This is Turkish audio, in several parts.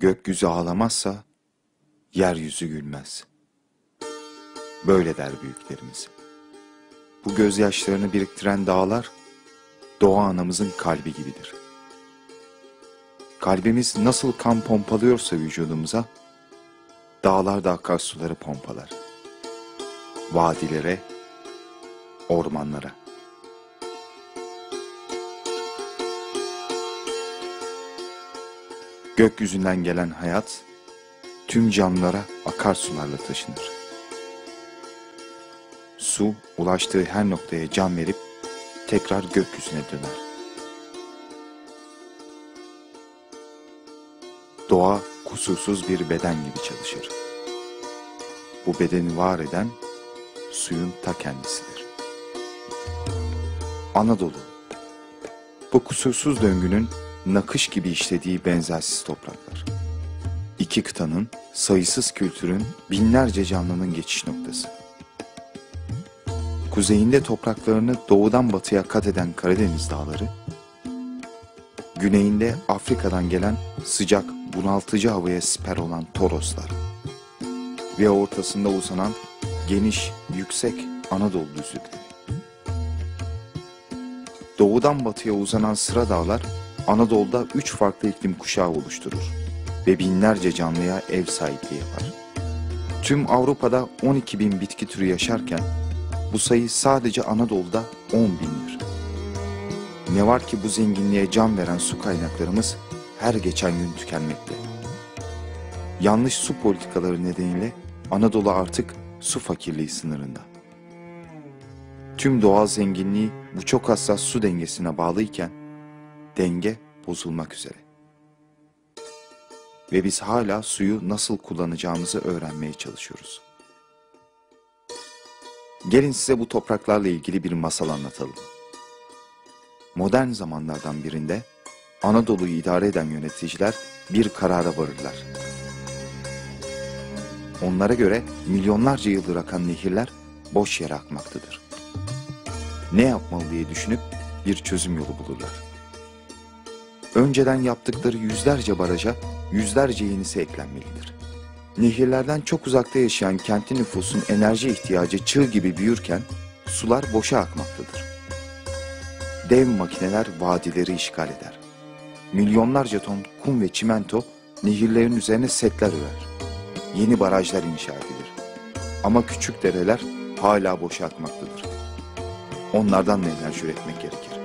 Gökyüzü ağlamazsa yeryüzü gülmez. Böyle der büyüklerimiz. Bu gözyaşlarını biriktiren dağlar doğa anamızın kalbi gibidir. Kalbimiz nasıl kan pompalıyorsa vücudumuza, dağlar da akarsuları pompalar. Vadilere, ormanlara. Gökyüzünden gelen hayat tüm canlılara akarsularla taşınır. Su ulaştığı her noktaya can verip tekrar gökyüzüne döner. Doğa kusursuz bir beden gibi çalışır. Bu bedeni var eden suyun ta kendisidir. Anadolu Bu kusursuz döngünün nakış gibi işlediği benzersiz topraklar. İki kıtanın, sayısız kültürün, binlerce canlının geçiş noktası. Kuzeyinde topraklarını doğudan batıya kat eden Karadeniz dağları, güneyinde Afrika'dan gelen sıcak, bunaltıcı havaya siper olan Toroslar ve ortasında uzanan geniş, yüksek Anadolu düzlükleri. Doğudan batıya uzanan sıra dağlar Anadolu'da üç farklı iklim kuşağı oluşturur ve binlerce canlıya ev sahipliği yapar. Tüm Avrupa'da 12 bin bitki türü yaşarken bu sayı sadece Anadolu'da 10 bindir. Ne var ki bu zenginliğe can veren su kaynaklarımız her geçen gün tükenmekte. Yanlış su politikaları nedeniyle Anadolu artık su fakirliği sınırında. Tüm doğal zenginliği bu çok hassas su dengesine bağlıyken denge bozulmak üzere. Ve biz hala suyu nasıl kullanacağımızı öğrenmeye çalışıyoruz. Gelin size bu topraklarla ilgili bir masal anlatalım. Modern zamanlardan birinde Anadolu'yu idare eden yöneticiler bir karara varırlar. Onlara göre milyonlarca yıldır akan nehirler boş yere akmaktadır. Ne yapmalı diye düşünüp bir çözüm yolu bulurlar. Önceden yaptıkları yüzlerce baraja yüzlerce yenisi eklenmelidir. Nehirlerden çok uzakta yaşayan kentli nüfusun enerji ihtiyacı çığ gibi büyürken sular boşa akmaktadır. Dev makineler vadileri işgal eder. Milyonlarca ton kum ve çimento nehirlerin üzerine setler örer. Yeni barajlar inşa edilir. Ama küçük dereler hala boşa akmaktadır. Onlardan da enerji üretmek gerekir.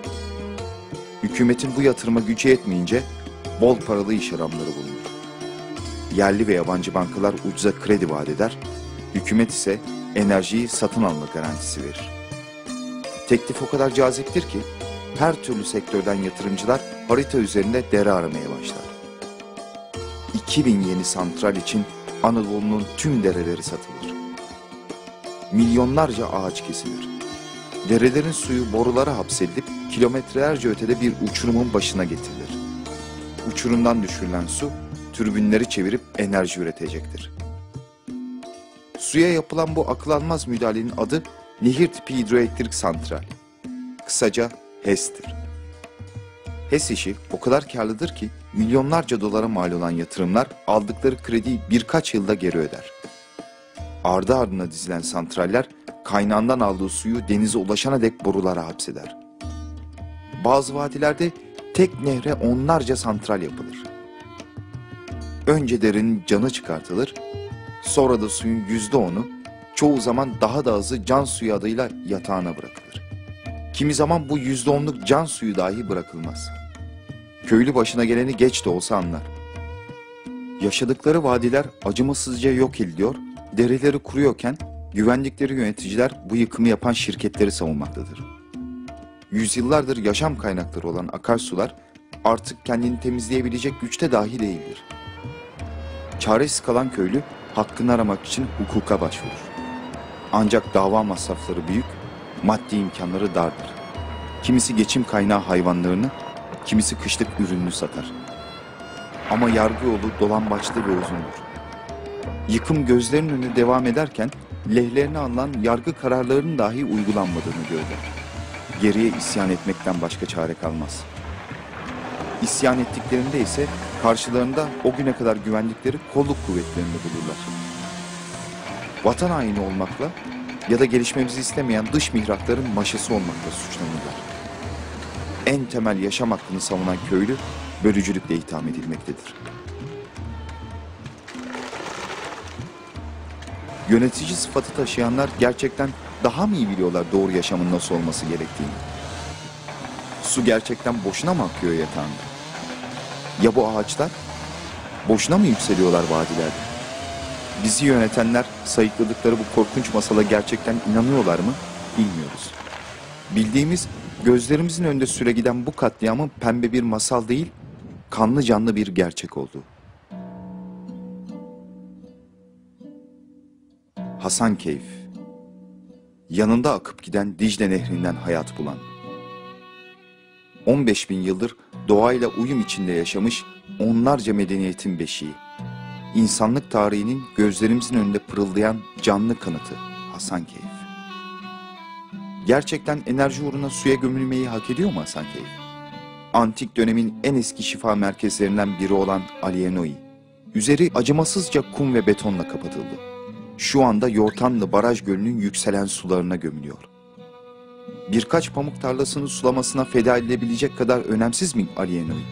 Hükümetin bu yatırıma gücü yetmeyince bol paralı iş adamları bulunur. Yerli ve yabancı bankalar ucuza kredi vaat eder, hükümet ise enerjiyi satın alma garantisi verir. Teklif o kadar caziptir ki her türlü sektörden yatırımcılar harita üzerinde dere aramaya başlar. 2000 yeni santral için Anadolu'nun tüm dereleri satılır. Milyonlarca ağaç kesilir. Derelerin suyu borulara hapsedilip kilometrelerce ötede bir uçurumun başına getirilir. Uçurumdan düşürülen su türbinleri çevirip enerji üretecektir. Suya yapılan bu akıl almaz müdahalenin adı nehir tipi hidroelektrik santral. Kısaca HES'tir. HES işi o kadar karlıdır ki milyonlarca dolara mal olan yatırımlar aldıkları krediyi birkaç yılda geri öder. Ardı ardına dizilen santraller kaynağından aldığı suyu denize ulaşana dek borulara hapseder. Bazı vadilerde tek nehre onlarca santral yapılır. Önce derinin canı çıkartılır, sonra da suyun yüzde onu, çoğu zaman daha da azı can suyu adıyla yatağına bırakılır. Kimi zaman bu yüzde onluk can suyu dahi bırakılmaz. Köylü başına geleni geç de olsa anlar. Yaşadıkları vadiler acımasızca yok ediliyor, dereleri kuruyorken güvendikleri yöneticiler bu yıkımı yapan şirketleri savunmaktadır. Yüzyıllardır yaşam kaynakları olan akarsular artık kendini temizleyebilecek güçte dahi değildir. Çaresiz kalan köylü hakkını aramak için hukuka başvurur. Ancak dava masrafları büyük, maddi imkanları dardır. Kimisi geçim kaynağı hayvanlarını, kimisi kışlık ürününü satar. Ama yargı yolu dolambaçlı ve uzundur. Yıkım gözlerinin önüne devam ederken lehlerine alınan yargı kararlarının dahi uygulanmadığını görürler. Geriye isyan etmekten başka çare kalmaz. İsyan ettiklerinde ise karşılarında o güne kadar güvendikleri kolluk kuvvetlerini bulurlar. Vatan haini olmakla ya da gelişmemizi istemeyen dış mihrakların maşası olmakla suçlanırlar. En temel yaşam hakkını savunan köylü bölücülükle itham edilmektedir. Yönetici sıfatı taşıyanlar gerçekten daha mı iyi biliyorlar doğru yaşamın nasıl olması gerektiğini? Su gerçekten boşuna mı akıyor yatağında? Ya bu ağaçlar? Boşuna mı yükseliyorlar vadilerde? Bizi yönetenler sayıkladıkları bu korkunç masala gerçekten inanıyorlar mı? Bilmiyoruz. Bildiğimiz gözlerimizin önünde süre giden bu katliamın pembe bir masal değil, kanlı canlı bir gerçek oldu. Hasan Keyif Yanında akıp giden Dicle Nehri'nden hayat bulan 15 bin yıldır doğayla uyum içinde yaşamış onlarca medeniyetin beşiği. İnsanlık tarihinin gözlerimizin önünde pırıldayan canlı kanıtı Hasan Keyif. Gerçekten enerji uğruna suya gömülmeyi hak ediyor mu Hasan Keyif? Antik dönemin en eski şifa merkezlerinden biri olan Alienoi. Üzeri acımasızca kum ve betonla kapatıldı. Şu anda Yortanlı Baraj Gölü'nün yükselen sularına gömülüyor birkaç pamuk tarlasını sulamasına feda edilebilecek kadar önemsiz mi Alienoi?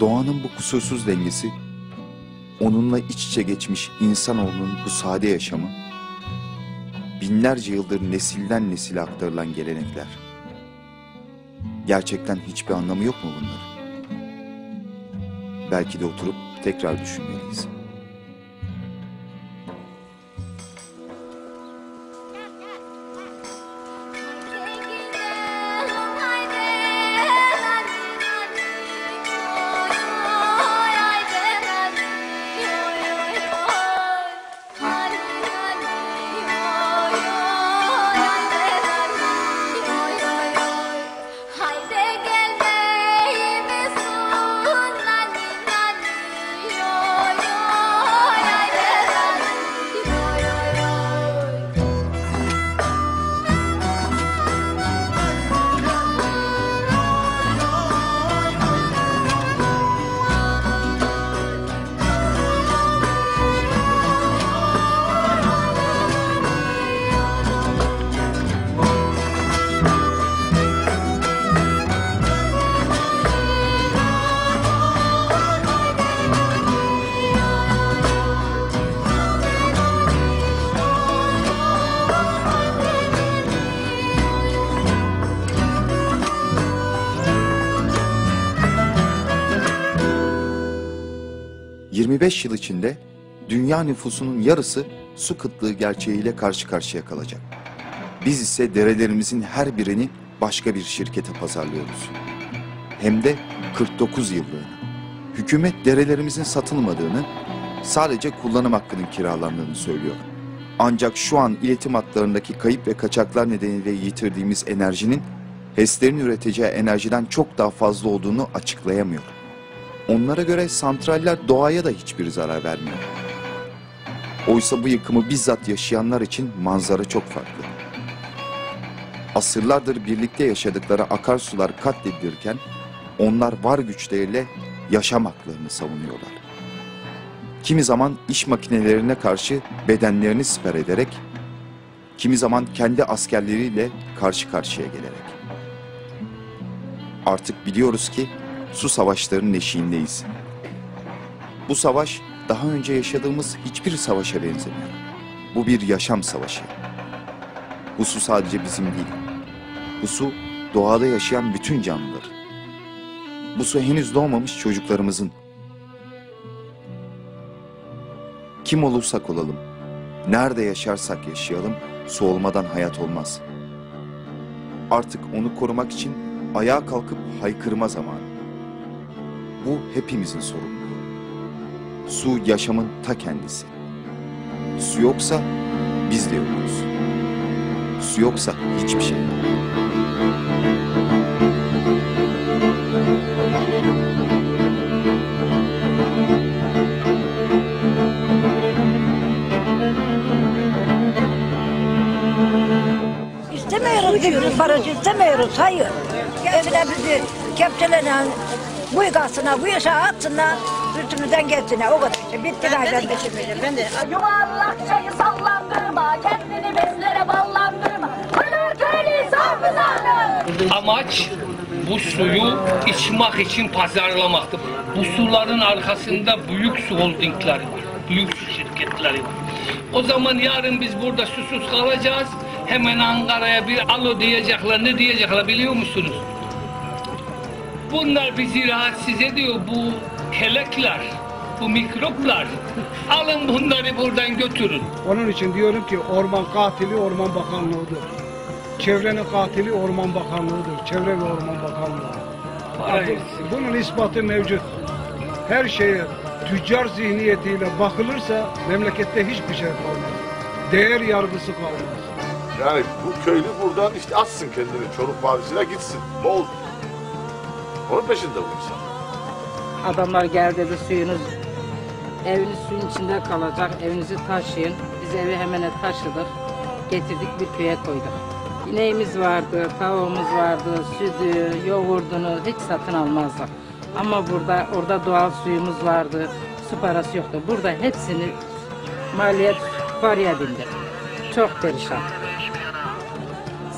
Doğanın bu kusursuz dengesi, onunla iç içe geçmiş insanoğlunun bu sade yaşamı, binlerce yıldır nesilden nesile aktarılan gelenekler. Gerçekten hiçbir anlamı yok mu bunların? Belki de oturup tekrar düşünmeliyiz. 25 yıl içinde dünya nüfusunun yarısı su kıtlığı gerçeğiyle karşı karşıya kalacak. Biz ise derelerimizin her birini başka bir şirkete pazarlıyoruz. Hem de 49 yıllığına. Hükümet derelerimizin satılmadığını, sadece kullanım hakkının kiralandığını söylüyor. Ancak şu an iletim hatlarındaki kayıp ve kaçaklar nedeniyle yitirdiğimiz enerjinin HES'lerin üreteceği enerjiden çok daha fazla olduğunu açıklayamıyor. Onlara göre santraller doğaya da hiçbir zarar vermiyor. Oysa bu yıkımı bizzat yaşayanlar için manzara çok farklı. Asırlardır birlikte yaşadıkları akarsular katledilirken onlar var güçleriyle yaşam haklarını savunuyorlar. Kimi zaman iş makinelerine karşı bedenlerini siper ederek, kimi zaman kendi askerleriyle karşı karşıya gelerek. Artık biliyoruz ki su savaşlarının eşiğindeyiz. Bu savaş daha önce yaşadığımız hiçbir savaşa benzemiyor. Bu bir yaşam savaşı. Bu su sadece bizim değil. Bu su doğada yaşayan bütün canlılar. Bu su henüz doğmamış çocuklarımızın. Kim olursak olalım, nerede yaşarsak yaşayalım, su olmadan hayat olmaz. Artık onu korumak için ayağa kalkıp haykırma zamanı. Bu hepimizin sorumluluğu. Su yaşamın ta kendisi. Su yoksa biz de yokuz. Su yoksa hiçbir şey yok. İstemiyoruz diyoruz, barajı istemiyoruz, hayır. Evine bizi kepçelerine bu yıkasına, bu yaşa atsınlar, üstümüzden geçsinler. O kadar işte. Bitti. Ben de Yuvarlak çayı sallandırma, kendini bezlere ballandırma. Pınar köylü safızanı. Amaç bu suyu içmek için pazarlamaktır. Bu suların arkasında büyük su holdingleri var. Büyük su şirketleri var. O zaman yarın biz burada susuz kalacağız. Hemen Ankara'ya bir alo diyecekler. Ne diyecekler biliyor musunuz? Bunlar bizi rahatsız ediyor. Bu kelekler, bu mikroplar. Alın bunları buradan götürün. Onun için diyorum ki orman katili Orman Bakanlığı'dır. Çevrenin katili Orman Bakanlığı'dır. Çevre ve Orman Bakanlığı. Para Artık etsin. bunun ispatı mevcut. Her şeye tüccar zihniyetiyle bakılırsa memlekette hiçbir şey kalmaz. Değer yargısı kalmaz. Yani bu köylü buradan işte atsın kendini Çoruk Vadisi'ne gitsin. Ne oldu? Onun peşinde bu adamlar geldi dedi suyunuz eviniz suyun içinde kalacak. Evinizi taşıyın. Biz evi hemen taşıdık. Getirdik bir köye koyduk. İneğimiz vardı, tavuğumuz vardı, sütü, yoğurdunu hiç satın almazdık. Ama burada orada doğal suyumuz vardı. Su parası yoktu. Burada hepsini maliyet paraya bindi. Çok perişan.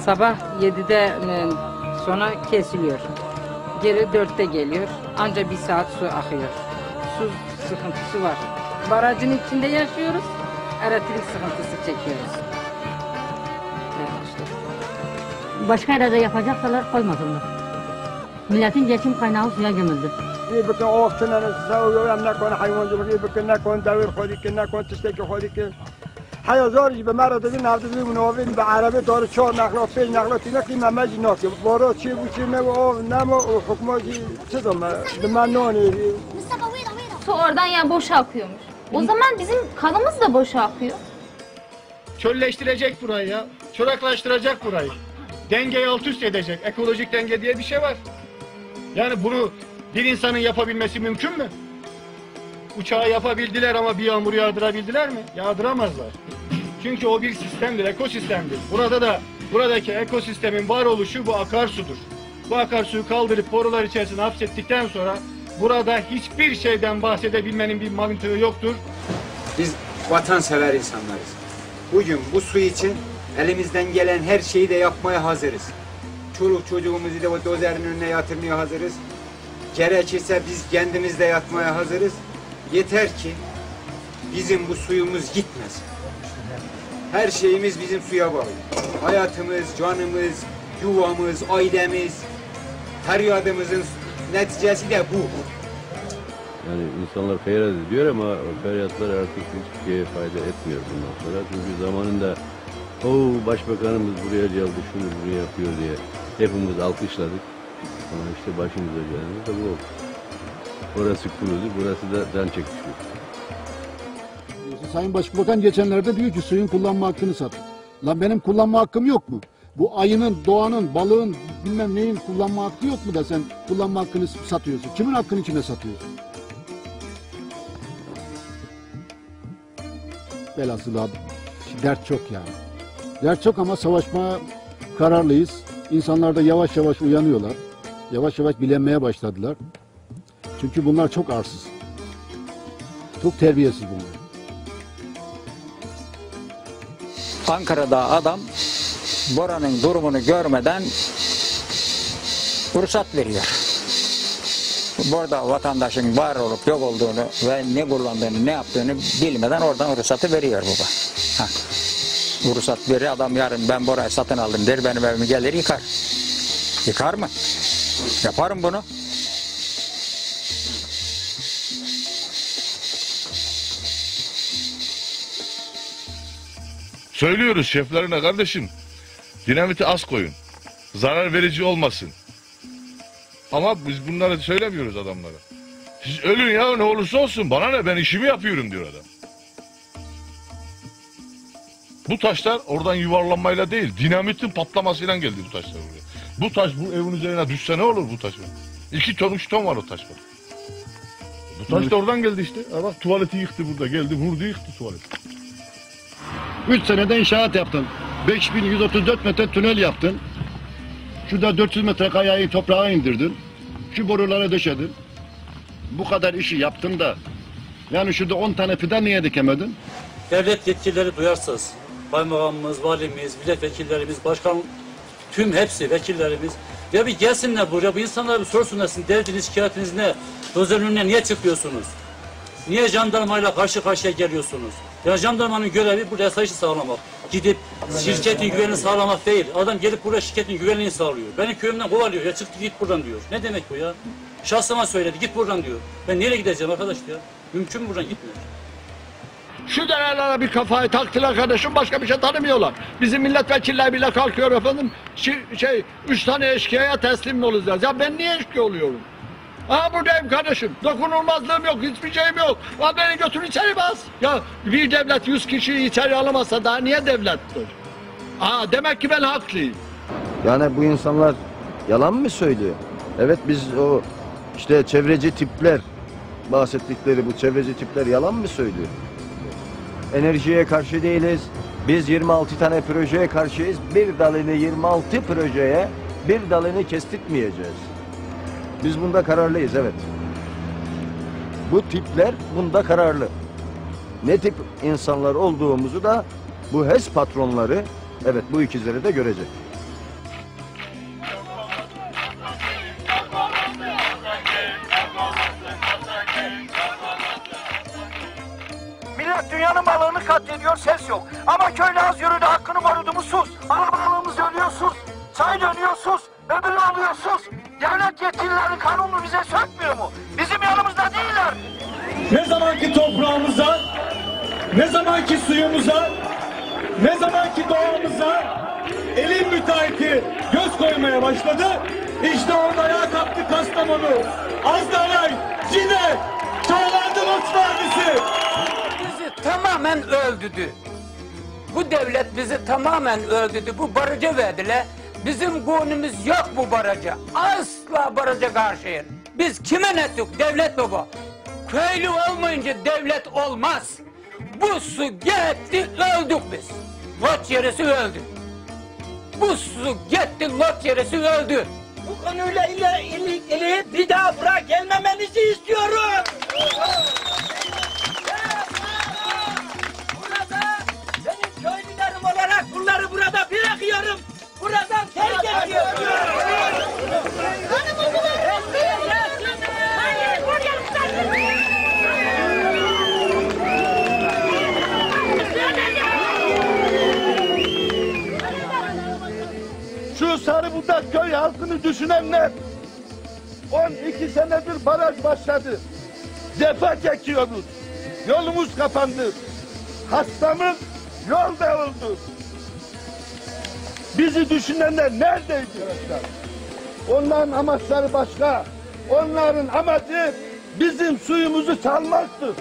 Sabah 7'de e, sonra kesiliyor. Geri dörtte geliyor. Anca bir saat su akıyor. Su sıkıntısı var. Barajın içinde yaşıyoruz. Elektrik sıkıntısı çekiyoruz. Başka yerde yapacaksalar koymasınlar. Milletin geçim kaynağı suya gömüldü. İyi bakın o vaktin anasını savuyor, emlak onu hayvancılık, iyi bakın ne kon devir, kodiki, ne kon tüsteki, kodiki. تستيك خودي كن حيا زوري بمرة دي نهار دي منوفين بعربي دور شو نقلو فيل نقلو تينا كي ما مجي نوكي بورو تشي وشي نمو او نمو وحكمو جي تزم دمانوني Su oradan yani boşa akıyormuş. O zaman bizim kanımız da boşa akıyor. Çölleştirecek burayı ya. Çoraklaştıracak burayı. Dengeyi alt üst edecek. Ekolojik denge diye bir şey var. Yani bunu bir insanın yapabilmesi mümkün mü? Uçağı yapabildiler ama bir yağmur yağdırabildiler mi? Yağdıramazlar. Çünkü o bir sistemdir, ekosistemdir. Burada da buradaki ekosistemin varoluşu bu akarsudur. Bu akarsuyu kaldırıp borular içerisine hapsettikten sonra burada hiçbir şeyden bahsedebilmenin bir mantığı yoktur. Biz vatansever insanlarız. Bugün bu su için elimizden gelen her şeyi de yapmaya hazırız. Çoluk çocuğumuzu da o dozerin önüne yatırmaya hazırız. Gerekirse biz kendimiz de yatmaya hazırız. Yeter ki bizim bu suyumuz gitmesin. Her şeyimiz bizim suya bağlı. Hayatımız, canımız, yuvamız, ailemiz, feryadımızın neticesi de bu. Yani insanlar feryat ediyor ama o feryatlar artık hiçbir şeye fayda etmiyor bundan sonra. Çünkü zamanında o başbakanımız buraya geldi, şunu buraya yapıyor diye hepimiz alkışladık. Ama işte başımıza gelen de bu oldu. Orası kurudu, burası da can çekişiyor. Sayın Başbakan geçenlerde diyor ki suyun kullanma hakkını sat. Lan benim kullanma hakkım yok mu? Bu ayının, doğanın, balığın, bilmem neyin kullanma hakkı yok mu da sen kullanma hakkını satıyorsun? Kimin hakkını kime satıyorsun? Velhasıl dert çok yani. Dert çok ama savaşmaya kararlıyız. İnsanlar da yavaş yavaş uyanıyorlar. Yavaş yavaş bilenmeye başladılar. Çünkü bunlar çok arsız. Çok terbiyesiz bunlar. Ankara'da adam Bora'nın durumunu görmeden ruhsat veriyor. Burada vatandaşın var olup yok olduğunu ve ne kullandığını, ne yaptığını bilmeden oradan ruhsatı veriyor baba. Ha. Ruhsat verir adam yarın ben Bora'yı satın aldım der benim evimi gelir yıkar. Yıkar mı? Yaparım bunu. Söylüyoruz şeflerine kardeşim. Dinamiti az koyun. Zarar verici olmasın. Ama biz bunları söylemiyoruz adamlara. Siz ölün ya ne olursa olsun bana ne ben işimi yapıyorum diyor adam. Bu taşlar oradan yuvarlanmayla değil dinamitin patlamasıyla geldi bu taşlar buraya. Bu taş bu evin üzerine düşse ne olur bu taş? İki ton üç ton var o taş var. Bu taş da oradan geldi işte. Bak tuvaleti yıktı burada geldi vurdu yıktı tuvaleti. 3 senede inşaat yaptın. 5134 metre tünel yaptın. Şurada 400 metre kayayı toprağa indirdin. Şu boruları döşedin. Bu kadar işi yaptın da yani şurada 10 tane fidan niye dikemedin? Devlet yetkilileri duyarsız. Kaymakamımız, valimiz, milletvekillerimiz, başkan, tüm hepsi vekillerimiz. Ya bir gelsinler buraya, bu insanlara bir sorsunlar sizin derdiniz, şikayetiniz ne? Dozer önüne niye çıkıyorsunuz? Niye jandarmayla karşı karşıya geliyorsunuz? Ya jandarmanın görevi burada yasayışı sağlamak. Gidip şirketin güvenliğini sağlamak değil. Adam gelip burada şirketin güvenliğini sağlıyor. Beni köyümden kovalıyor. Ya çık git buradan diyor. Ne demek bu ya? Şahsıma söyledi git buradan diyor. Ben nereye gideceğim arkadaş ya? Mümkün mü buradan gitmiyor? Şu derelere bir kafayı taktılar kardeşim başka bir şey tanımıyorlar. Bizim milletvekiller bile kalkıyor efendim. Şey, şey üç tane eşkıyaya teslim olacağız? Ya ben niye eşkıya oluyorum? Ha buradayım kardeşim. Dokunulmazlığım yok, hiçbir şeyim yok. Ha beni götür içeri bas. Ya bir devlet yüz kişiyi içeri alamazsa daha niye devlettir? Ha demek ki ben haklıyım. Yani bu insanlar yalan mı söylüyor? Evet biz o işte çevreci tipler bahsettikleri bu çevreci tipler yalan mı söylüyor? Enerjiye karşı değiliz. Biz 26 tane projeye karşıyız. Bir dalını 26 projeye bir dalını kestirtmeyeceğiz. Biz bunda kararlıyız evet. Bu tipler bunda kararlı. Ne tip insanlar olduğumuzu da bu HES patronları evet bu ikizleri de görecek. Millet dünyanın malını katlediyor ses yok. Ama köylü az yürüdü hakkını korudu mu sus. Alabalığımız Devlet yetkililerinin kanunu bize sökmüyor mu? Bizim yanımızda değiller. Ne zamanki toprağımıza, ne zamanki suyumuza, ne zamanki doğamıza elin müteahhiti göz koymaya başladı. İşte orada ayağa kalktı Kastamonu, Azdaray, Cide, Çağlandı Lütfü Vadisi. bizi tamamen öldürdü. Bu devlet bizi tamamen öldürdü. Bu barajı verdiler. Bizim gonumuz yok bu baraja. Asla baraja karşıyız. Biz kime ne ettik? Devlet bu? Köylü olmayınca devlet olmaz. Bu su gitti öldük biz. Lot yerisi öldü. Bu su gitti lot yerisi öldü. Bu konuyla ile ilgili bir daha buraya gelmemenizi istiyorum. Burada benim köylülerim olarak bunları burada bırakıyorum. Buradan terk ediyorum. Şu Sarıbudak köy halkını düşünenler 12 senedir baraj başladı. Cefa çekiyoruz. Yolumuz kapandı. Hastamız yolda oldu. Bizi düşünenler neredeydi? Onların amaçları başka. Onların amacı bizim suyumuzu çalmaktır.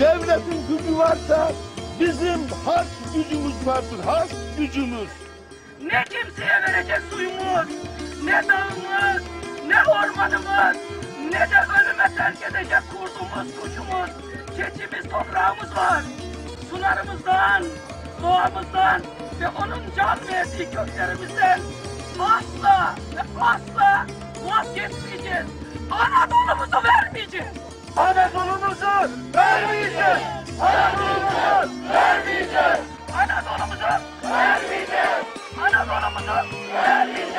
Devletin gücü varsa bizim halk gücümüz vardır. Halk gücümüz. Ne kimseye verecek suyumuz, ne dağımız, ne ormanımız, ne de ölüme terk edecek kurdumuz, kuşumuz, keçimiz, toprağımız var. Sularımızdan, doğamızdan ve onun can verdiği köklerimizden asla ve asla vazgeçmeyeceğiz. Anadolu'muzu vermeyeceğiz. Anadolu'muzu vermeyeceğiz. Anadolu'muzu vermeyeceğiz. Anadolu'muzu vermeyeceğiz. Anadolu'muzu vermeyeceğiz.